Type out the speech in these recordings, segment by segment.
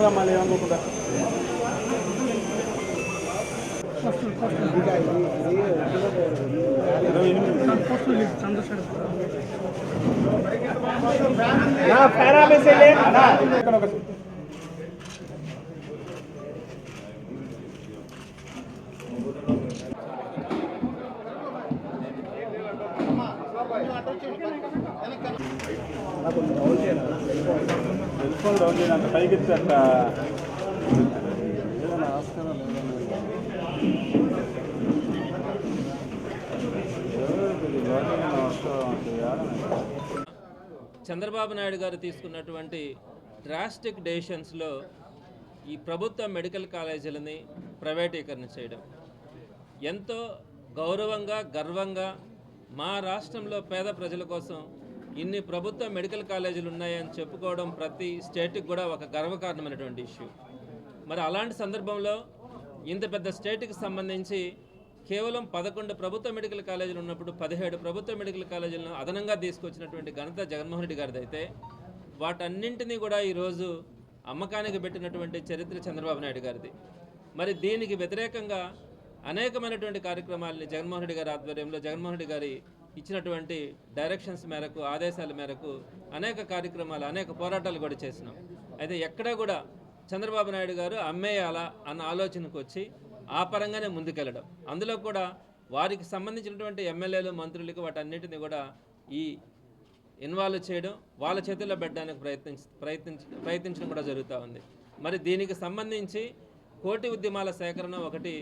కార్యక్రమాలు ఏమనుకుంటా ఇరవై ఎనిమిది ఇక్కడ ఒక తెలుసుకొని డౌన్ చేయండి అంత పైకి ఎత్తి చంద్రబాబు నాయుడు గారు తీసుకున్నటువంటి డ్రాస్టిక్ డెసిషన్స్లో ఈ ప్రభుత్వ మెడికల్ కాలేజీలని ప్రైవేటీకరణ చేయడం. ఎంతో గౌరవంగా గర్వంగా మా రాష్ట్రంలో పేద ప్రజల కోసం ఇన్ని ప్రభుత్వ మెడికల్ కాలేజీలు ఉన్నాయని చెప్పుకోవడం ప్రతి స్టేట్కి కూడా ఒక గర్వకారణమైనటువంటి ఇష్యూ. మరి అలాంటి సందర్భంలో ఇంత పెద్ద స్టేట్కి సంబంధించి కేవలం పదకొండు ప్రభుత్వ మెడికల్ కాలేజీలు ఉన్నప్పుడు పదిహేడు ప్రభుత్వ మెడికల్ కాలేజీలను అదనంగా తీసుకొచ్చినటువంటి ఘనత జగన్మోహన్ రెడ్డి గారిది అయితే వాటన్నింటినీ కూడా ఈరోజు అమ్మకానికి పెట్టినటువంటి చరిత్ర చంద్రబాబు నాయుడు గారిది. మరి దీనికి వ్యతిరేకంగా అనేకమైనటువంటి కార్యక్రమాలని జగన్మోహన్ రెడ్డి గారి ఆధ్వర్యంలో జగన్మోహన్ రెడ్డి గారి ఇచ్చినటువంటి డైరెక్షన్స్ మేరకు ఆదేశాల మేరకు అనేక కార్యక్రమాలు అనేక పోరాటాలు కూడా చేసినాం. అయితే ఎక్కడా కూడా చంద్రబాబు నాయుడు గారు అమ్మేయాలా అన్న ఆలోచనకు వచ్చి ఆ పరంగానే ముందుకెళ్ళడం. అందులో కూడా వారికి సంబంధించినటువంటి ఎమ్మెల్యేలు మంత్రులకు వాటన్నిటిని కూడా ఈ ఇన్వాల్వ్ చేయడం వాళ్ళ చేతుల్లో పెట్టడానికి ప్రయత్నించ ప్రయత్నించ ప్రయత్నించడం కూడా జరుగుతూ ఉంది. మరి దీనికి సంబంధించి కోటి ఉద్యమాల సేకరణ ఒకటి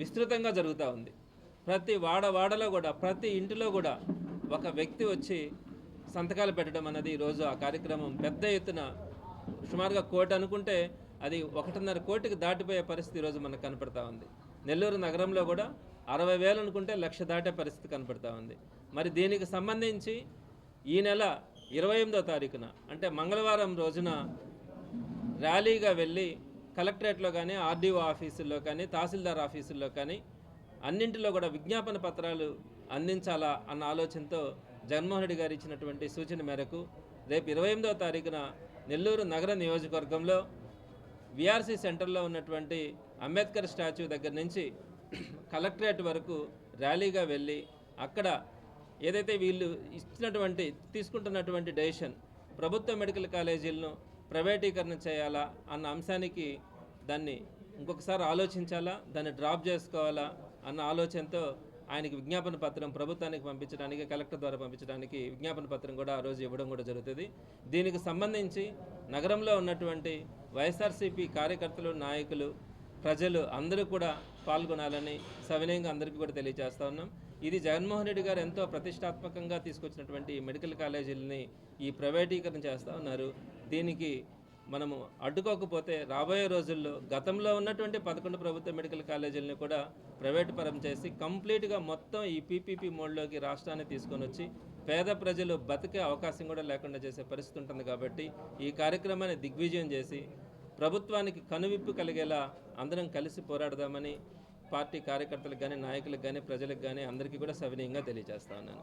విస్తృతంగా జరుగుతూ ఉంది. ప్రతి వాడ వాడలో కూడా ప్రతి ఇంటిలో కూడా ఒక వ్యక్తి వచ్చి సంతకాలు పెట్టడం అన్నది ఈరోజు ఆ కార్యక్రమం పెద్ద ఎత్తున సుమారుగా కోటి అనుకుంటే అది ఒకటిన్నర కోటికి దాటిపోయే పరిస్థితి ఈరోజు మనకు కనపడతా ఉంది. నెల్లూరు నగరంలో కూడా అరవై వేలు అనుకుంటే లక్ష దాటే పరిస్థితి కనపడతా ఉంది. మరి దీనికి సంబంధించి ఈ నెల ఇరవై ఎనిమిదో తారీఖున అంటే మంగళవారం రోజున ర్యాలీగా వెళ్ళి కలెక్టరేట్లో కానీ ఆర్డీఓ ఆఫీసుల్లో కానీ తహసీల్దార్ ఆఫీసుల్లో కానీ అన్నింటిలో కూడా విజ్ఞాపన పత్రాలు అందించాలా అన్న ఆలోచనతో జగన్మోహన్ రెడ్డి గారు ఇచ్చినటువంటి సూచన మేరకు రేపు ఇరవై ఎనిమిదవ తారీఖున నెల్లూరు నగర నియోజకవర్గంలో విఆర్సీ సెంటర్లో ఉన్నటువంటి అంబేద్కర్ స్టాచ్యూ దగ్గర నుంచి కలెక్టరేట్ వరకు ర్యాలీగా వెళ్ళి అక్కడ ఏదైతే వీళ్ళు ఇచ్చినటువంటి తీసుకుంటున్నటువంటి డెసిషన్ ప్రభుత్వ మెడికల్ కాలేజీలను ప్రైవేటీకరణ చేయాలా అన్న అంశానికి దాన్ని ఇంకొకసారి ఆలోచించాలా? దాన్ని డ్రాప్ చేసుకోవాలా అన్న ఆలోచనతో ఆయనకి విజ్ఞాపన పత్రం ప్రభుత్వానికి పంపించడానికి కలెక్టర్ ద్వారా పంపించడానికి విజ్ఞాపన పత్రం కూడా ఆ రోజు ఇవ్వడం కూడా జరుగుతుంది. దీనికి సంబంధించి నగరంలో ఉన్నటువంటి వైఎస్ఆర్సీపీ కార్యకర్తలు నాయకులు ప్రజలు అందరూ కూడా పాల్గొనాలని సవినయంగా అందరికీ కూడా తెలియజేస్తా ఉన్నాం. ఇది జగన్మోహన్ రెడ్డి గారు ఎంతో ప్రతిష్టాత్మకంగా తీసుకొచ్చినటువంటి మెడికల్ కాలేజీలని ఈ ప్రైవేటీకరణ చేస్తూ ఉన్నారు. దీనికి మనము అడ్డుకోకపోతే రాబోయే రోజుల్లో గతంలో ఉన్నటువంటి పదకొండు ప్రభుత్వ మెడికల్ కాలేజీలను కూడా ప్రైవేట్ పరం చేసి కంప్లీట్గా మొత్తం ఈ పీపీపీ మోడ్లోకి రాష్ట్రాన్ని తీసుకొని వచ్చి పేద ప్రజలు బతికే అవకాశం కూడా లేకుండా చేసే పరిస్థితి ఉంటుంది కాబట్టి ఈ కార్యక్రమాన్ని దిగ్విజయం చేసి ప్రభుత్వానికి కనువిప్పు కలిగేలా అందరం కలిసి పోరాడదామని పార్టీ కార్యకర్తలకు కానీ నాయకులకు కానీ ప్రజలకు కానీ అందరికీ కూడా సవినీయంగా తెలియజేస్తా ఉన్నాను.